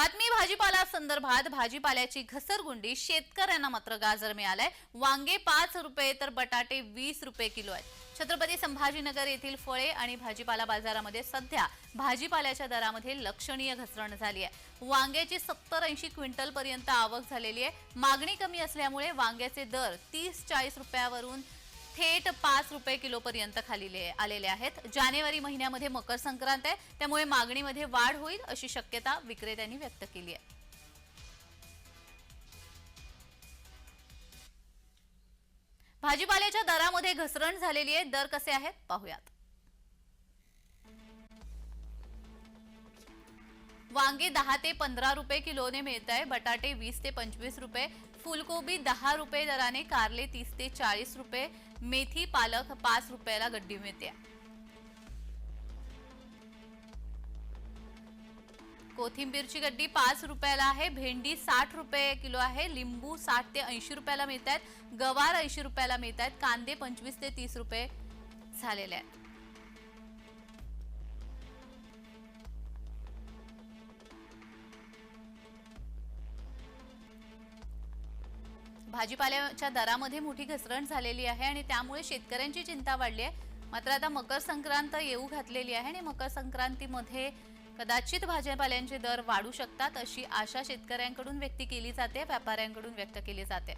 बातमी भाजीपाला संदर्भात भाजीपाल्याची घसरगुंडी शेतकऱ्यांना मात्र गाजर मिळालाय. वांगे पाच रुपये तर बटाटे वीस रुपये किलो आहेत. छत्रपती संभाजीनगर येथील फळे आणि भाजीपाला बाजारामध्ये सध्या भाजीपाल्याच्या दरामध्ये लक्षणीय घसरण झाली आहे. वांग्याची सत्तर ऐंशी क्विंटल पर्यंत आवक झालेली आहे. मागणी कमी असल्यामुळे वांग्याचे दर तीस चाळीस रुपयावरून थेट पाच रुपये किलोपर्यंत खाली आलेले आहेत. जानेवारी महिन्यामध्ये मकर संक्रांत आहे. त्यामुळे मागणीमध्ये वाढ होईल अशी शक्यता विक्रेत्यांनी व्यक्त केली आहे. भाजीपाल्याच्या दरामध्ये घसरण झालेली आहे. दर कसे आहेत? पाहूयात. वांगे दहा ते पंधरा रुपये किलोने मिळत आहे बटाटे वीस ते पंचवीस रुपये. फुलकोबी दहा रुपये दराने. कारले तीस ते चाळीस रुपये. मेथी पालक पाच रुपयाला गड्डी मिळते. कोथिंबीरची गड्डी पाच रुपयाला आहे भेंडी साठ रुपये किलो आहे लिंबू साठ ते ऐंशी रुपयाला मिळत आहेत गवार ऐंशी रुपयाला मिळत आहेत कांदे पंचवीस ते तीस रुपये झालेले आहेत. भाजीपाल्याच्या दरामध्ये मोठी घसरण झालेली आहे आणि त्यामुळे शेतकऱ्यांची चिंता वाढली आहे. मात्र आता मकर संक्रांत येऊ घातलेली आहे आणि मकर संक्रांतीमध्ये कदाचित भाजीपाल्यांचे दर वाढू शकतात अशी आशा शेतकऱ्यांकडून व्यक्त केली जाते व्यापाऱ्यांकडून व्यक्त केली जाते.